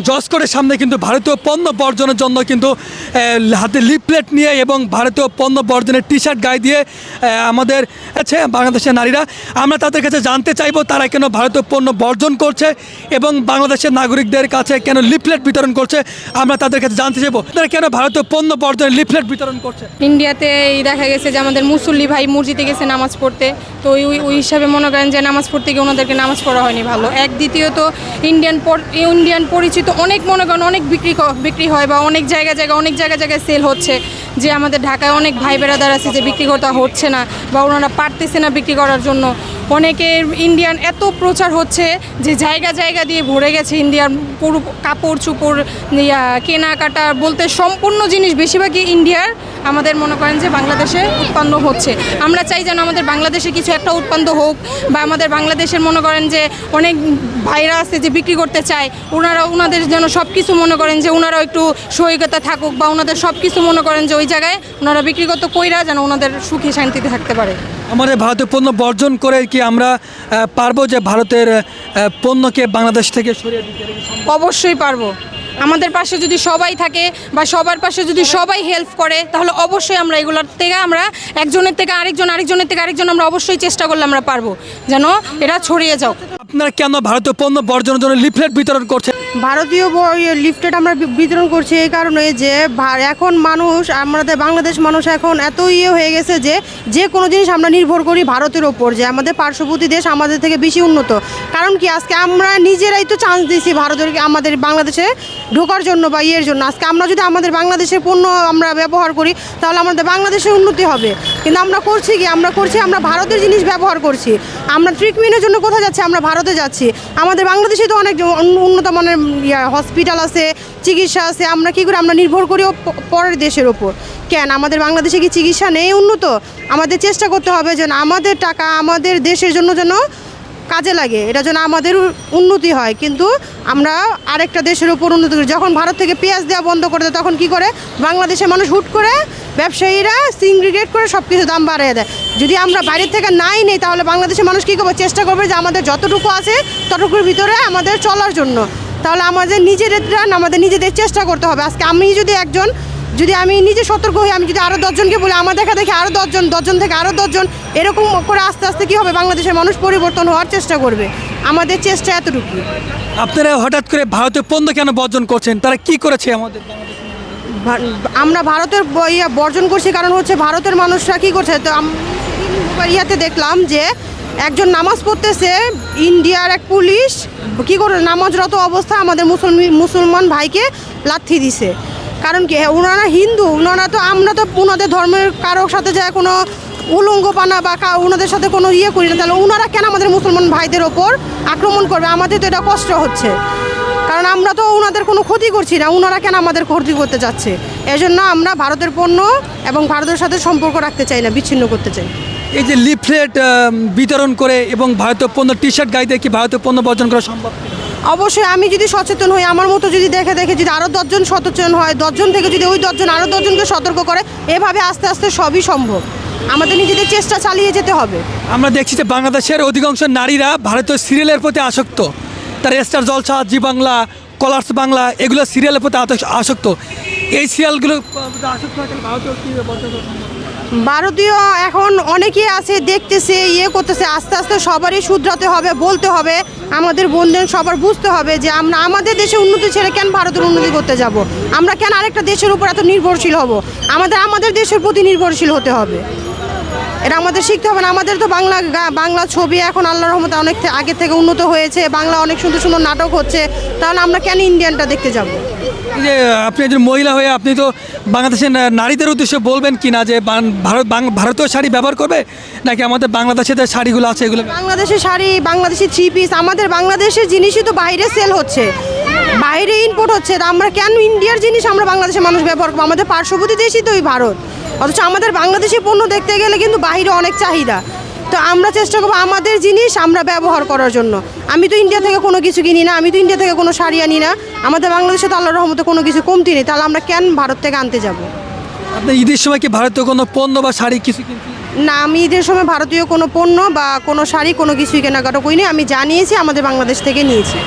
জসকোটের সামনে কিন্তু ভারতীয় পণ্য বর্জনের জন্য কিন্তু হাতে লিফলেট নিয়ে এবং ভারতীয় পণ্য বর্জনের টি শার্ট গায়ে দিয়ে আমাদের আছে বাংলাদেশের নারীরা। আমরা তাদের কাছে জানতে চাইব তারা কেন ভারতীয় পণ্য বর্জন করছে এবং বাংলাদেশের নাগরিকদের কাছে কেন লিফলেট বিতরণ করছে, আমরা তাদের কাছে জানতে চাইব। তারা কেন ভারতীয় পণ্য বর্জনের লিফলেট বিতরণ করছে? ইন্ডিয়াতে দেখা গেছে যে আমাদের মুসল্লি ভাই মসজিদে গেছে নামাজ পড়তে। তো ওই ওই- ওই হিসাবে মনে করেন যে নামাজ পড়তে গিয়ে ওনাদেরকে নামাজ পড়া হয়নি ভালো। এক দ্বিতীয়ত, ইন্ডিয়ান ইন্ডিয়ান পরিচিত অনেক মনে করেন অনেক বিক্রি বিক্রি হয় বা অনেক জায়গা জায়গায়, অনেক জায়গা জায়গায় সেল হচ্ছে। যে আমাদের ঢাকায় অনেক ভাই বেড়াদার আছে যে বিক্রি করতে হচ্ছে না বা ওনারা পারতেছে না বিক্রি করার জন্য। অনেকের ইন্ডিয়ান এত প্রচার হচ্ছে যে জায়গা জায়গা দিয়ে ভরে গেছে ইন্ডিয়ার পুরো কাপড় চুপড় কেনাকাটা বলতে সম্পূর্ণ জিনিস বেশিরভাগই ইন্ডিয়ার আমাদের মনে করেন যে বাংলাদেশে উৎপন্ন হচ্ছে। আমরা চাই যেন আমাদের বাংলাদেশে কিছু একটা উৎপন্ন হোক বা আমাদের বাংলাদেশের মনে করেন যে অনেক ভাইরা আছে যে বিক্রি করতে চায়, ওনারা, ওনাদের যেন সব কিছু মনে করেন যে ওনারাও একটু সহায়তা থাকুক বা ওনাদের সব কিছু মনে করেন যে ওই জায়গায় ওনারা বিক্রি করতে কইরা যেন ওনাদের সুখে শান্তিতে থাকতে পারে। আমাদের ভারতীয় পণ্য বর্জন করে কি আমরা পারব যে ভারতের পণ্যকে বাংলাদেশ থেকে সরিয়ে দিতে? অবশ্যই পারব। আমাদের পাশে যদি সবাই থাকে বা সবার পাশে যদি সবাই হেল্প করে তাহলে অবশ্যই আমরা এগুলোর থেকে আমরা একজনের থেকে আরেকজন আরেকজনের থেকে আরেকজন আমরা অবশ্যই চেষ্টা করলে আমরা পারব। যেন এটা ছড়িয়ে যাও। আপনারা কেন ভারতীয় পণ্য বর্জনের জন্য লিফলেট বিতরণ করছে ভারতীয় লিফটেড আমরা বিতরণ করছি এই কারণে যে এখন মানুষ, আমাদের বাংলাদেশ মানুষ এখন এত ইয়ে হয়ে গেছে যে যে কোনো জিনিস আমরা নির্ভর করি ভারতের ওপর, যে আমাদের পার্শ্ববর্তী দেশ আমাদের থেকে বেশি উন্নত। কারণ কি, আজকে আমরা নিজেরাই তো চান্স দিয়েছি ভারতের, আমাদের বাংলাদেশে ঢোকার জন্য বা ইয়ের জন্য। আজকে আমরা যদি আমাদের বাংলাদেশের পণ্য আমরা ব্যবহার করি, তাহলে আমাদের বাংলাদেশের উন্নতি হবে। কিন্তু আমরা করছি কি? আমরা করছি, আমরা ভারতের জিনিস ব্যবহার করছি। আমরা ট্রিটমেন্টের জন্য কোথায় যাচ্ছি? আমরা ভারতে যাচ্ছি। আমাদের বাংলাদেশে তো অনেক উন্নত মানের হসপিটাল আছে, চিকিৎসা আছে। আমরা কি করে? আমরা নির্ভর করি ও পরের দেশের ওপর। কেন? আমাদের বাংলাদেশে কি চিকিৎসা নেই উন্নত? আমাদের চেষ্টা করতে হবে যেন আমাদের টাকা আমাদের দেশের জন্য যেন কাজে লাগে। এটা যেন আমাদের উন্নতি হয়। কিন্তু আমরা আরেকটা দেশের উপর উন্নতি করি। যখন ভারত থেকে পেঁয়াজ দেওয়া বন্ধ করে দেয়, তখন কি করে? বাংলাদেশের মানুষ হুট করে ব্যবসায়ীরা সিংগ্রিগেট করে সব কিছু দাম বাড়িয়ে দেয়। যদি আমরা বাইরের থেকে নাই নেই, তাহলে বাংলাদেশের মানুষ কী করবে? চেষ্টা করবে যে আমাদের যতটুকু আছে, ততটুকুর ভিতরে আমাদের চলার জন্য। তাহলে আমাদের নিজেদের আমাদের নিজেদের চেষ্টা করতে হবে। আজকে আমি যদি একজন যদি আমি নিজে সতর্ক হই আমি যদি আরও দশজনকে বলি আমার দেখা দেখে আরও দশজন দশজন থেকে আরও দশজন এরকম করে আস্তে আস্তে কী হবে? বাংলাদেশের মানুষ পরিবর্তন হওয়ার চেষ্টা করবে। আমাদের চেষ্টা এতটুকু আপনারা হঠাৎ করে ভারতীয় পণ্য কেন বর্জন করছেন? তারা কি করেছে আমাদের? আমরা ভারতের ইয়া বর্জন করছি কারণ হচ্ছে ভারতের মানুষরা কী করছে? তো ইয়াতে দেখলাম যে একজন নামাজ পড়তেছে ইন্ডিয়ার এক পুলিশ কী করে নামাজরত অবস্থা আমাদের মুসলমি মুসলমান ভাইকে লাথি দিছে। কারণ কি হ্যাঁ, ওনারা হিন্দু ওনারা তো আমরা তো ওনাদের ধর্মের কারোর সাথে যায় কোনো উলঙ্গপানা বা ওনাদের সাথে কোনো ইয়ে করি না। তাহলে ওনারা কেন আমাদের মুসলমান ভাইদের ওপর আক্রমণ করবে? আমাদের তো এটা কষ্ট হচ্ছে। কারণ আমরা তো ওনাদের কোনো ক্ষতি করছি না। ওনারা কেন আমাদের ক্ষতি করতে যাচ্ছে? এজন্য আমরা ভারতের পণ্য এবং ভারতের সাথে সম্পর্ক রাখতে চাই না বিচ্ছিন্ন করতে চাই। এই যে লিফলেট বিতরণ করে এবং ভারতীয় পণ্য টি শার্ট দিয়ে কি ভারতীয় পণ্য বর্জন করা সম্ভব? অবশ্যই আমি যদি সচেতন হই, আমার মতো যদি দেখে দেখে যদি আরও দশজন সচেতন হয়, দশজন থেকে যদি ওই দশজন আরও দশজনকে সতর্ক করে, এভাবে আস্তে আস্তে সবই সম্ভব। আমাদের নিজেদের চেষ্টা চালিয়ে যেতে হবে। আমরা দেখছি যে বাংলাদেশের অধিকাংশ নারীরা ভারতীয় সিরিয়ালের প্রতি আসক্ত। তার Star Jalsha, Zee Bangla, Colors Bangla, এগুলো সিরিয়ালের প্রতি আসক্ত। এই সিরিয়ালগুলো আসক্ত ভারতীয় এখন অনেকেই আছে, দেখতেছে ইয়ে করতেছে, আস্তে আস্তে সবারই শুধরাতে হবে, বলতে হবে। আমাদের বোনদের সবার বুঝতে হবে যে আমরা আমাদের দেশে উন্নতি ছেড়ে কেন ভারতের উন্নতি করতে যাব? আমরা কেন আরেকটা দেশের উপর এত নির্ভরশীল হব? আমাদের আমাদের দেশের প্রতি নির্ভরশীল হতে হবে। এটা আমাদের শিখতে হবে না, আমাদের তো বাংলা বাংলা ছবি এখন আল্লাহ রহমতে অনেক আগে থেকে উন্নত হয়েছে, বাংলা অনেক সুন্দর সুন্দর নাটক হচ্ছে, তাহলে আমরা কেন ইন্ডিয়ানটা দেখতে যাব? যে আপনি একজন মহিলা হয়ে আপনি তো বাংলাদেশের নারীদের উদ্দেশ্যে বলবেন কি না যে ভারত ভারতীয় শাড়ি ব্যবহার করবে? নাকি আমাদের বাংলাদেশে যে শাড়িগুলো আছে এগুলো বাংলাদেশের শাড়ি, বাংলাদেশের থ্রি পিস আমাদের বাংলাদেশের জিনিসই তো বাইরে সেল হচ্ছে। বাইরে ইম্পোর্ট হচ্ছে। তা আমরা কেন ইন্ডিয়ার জিনিস আমরা বাংলাদেশের মানুষ ব্যবহার করব? আমাদের পার্শ্ববর্তী দেশই তো ওই ভারত। অথচ আমাদের বাংলাদেশি পণ্য দেখতে গেলে কিন্তু বাইরে অনেক চাহিদা। তো আমরা চেষ্টা করব আমাদের জিনিস আমরা ব্যবহার করার জন্য। আমি তো ইন্ডিয়া থেকে কোনো কিছু কিনি না আমি তো ইন্ডিয়া থেকে কোনো শাড়ি আনি না। আমাদের বাংলাদেশে তো আল্লাহ রহমতে কোনো কিছু কমতি নেই তাহলে আমরা কেন ভারত থেকে আনতে যাব? আপনি ঈদের সময় কি ভারতীয় কোনো পণ্য বা শাড়ি কিছু না আমি ঈদের সময় ভারতীয় কোনো পণ্য বা কোনো শাড়ি কোনো কিছুই কেনাকাটা করিনি আমি জানিয়েছি আমাদের বাংলাদেশ থেকে নিয়েছি।